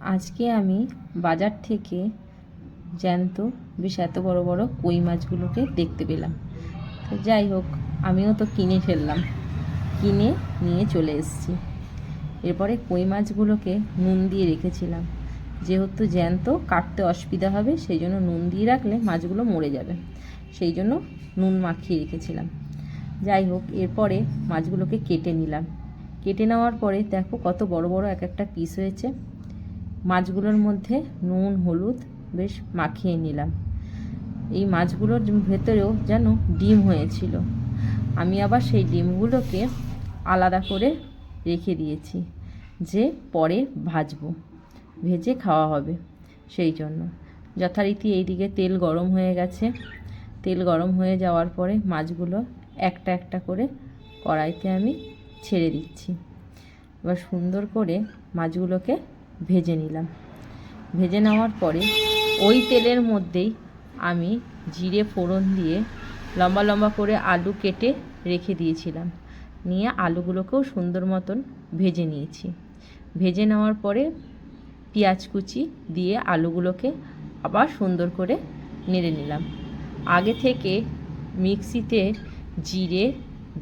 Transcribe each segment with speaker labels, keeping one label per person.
Speaker 1: আজকে আমি বাজার থেকে জ্যান্ত বেশ এত বড় বড় কই মাছগুলোকে দেখতে পেলাম। তো যাই হোক, আমিও তো কিনে ফেললাম। কিনে নিয়ে চলে এসেছি। এরপরে কই মাছগুলোকে নুন দিয়ে রেখেছিলাম। যেহেতু জ্যান্ত, কাটতে অসুবিধা হবে, সেই জন্য নুন দিয়ে রাখলে মাছগুলো মরে যাবে। সেই জন্য নুন মাখিয়ে রেখেছিলাম। যাই হোক, এরপরে মাছগুলোকে কেটে নিলাম। কেটে নেওয়ার পরে দেখো কত বড় বড় এক একটা পিস হয়েছে। মাছগুলোর মধ্যে নুন, হলুদ বেশ মাখিয়ে নিলাম। এই মাছগুলোর ভেতরেও যেন ডিম হয়েছিল। আমি আবার সেই ডিমগুলোকে আলাদা করে রেখে দিয়েছি, যে পরে ভাজবো। ভেজে খাওয়া হবে সেই জন্য। যথারীতি এইদিকে তেল গরম হয়ে গেছে। তেল গরম হয়ে যাওয়ার পরে মাছগুলো একটা একটা করে কড়াইতে আমি ছেড়ে দিচ্ছি। এবার সুন্দর করে মাছগুলোকে ভেজে নিলাম। ভেজে নেওয়ার পরে ওই তেলের মধ্যেই আমি জিরে ফোড়ন দিয়ে লম্বা লম্বা করে আলু কেটে রেখে দিয়েছিলাম। নিয়ে আলুগুলোকেও সুন্দর মতন ভেজে নিয়েছি। ভেজে নেওয়ার পরে পেঁয়াজ কুচি দিয়ে আলুগুলোকে আবার সুন্দর করে নেড়ে নিলাম। আগে থেকে মিক্সিতে জিরে,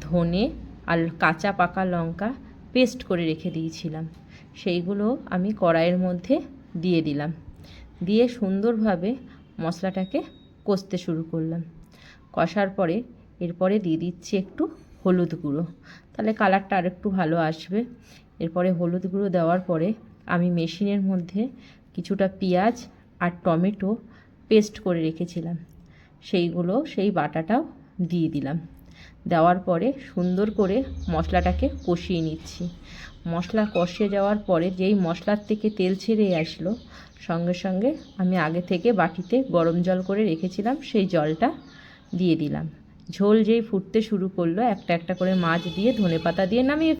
Speaker 1: ধনে আর কাঁচা পাকা লঙ্কা পেস্ট করে রেখে দিয়েছিলাম। সেইগুলো আমি কড়াইয়ের মধ্যে দিয়ে দিলাম। দিয়ে সুন্দরভাবে মশলাটাকে কষতে শুরু করলাম। কষার পরে এরপরে দিয়ে দিচ্ছি একটু হলুদ গুঁড়ো। তাহলে কালারটা আরেকটু ভালো আসবে। এরপরে হলুদ গুঁড়ো দেওয়ার পরে আমি মেশিনের মধ্যে কিছুটা পেঁয়াজ আর টমেটো পেস্ট করে রেখেছিলাম। সেইগুলো, সেই বাটাটাও দিয়ে দিলাম। দেওয়ার পরে সুন্দর করে মশলাটাকে কষিয়ে নিচ্ছি। মশলা কষিয়ে যাওয়ার পরে যেই মশলার থেকে তেল ছেড়ে আসলো, সঙ্গে সঙ্গে আমি আগে থেকে বাটিতে গরম জল করে রেখেছিলাম, সেই জলটা দিয়ে দিলাম। ঝোল যেই ফুটতে শুরু করল, একটা একটা করে মাছ দিয়ে ধনেপাতা দিয়ে নামিয়ে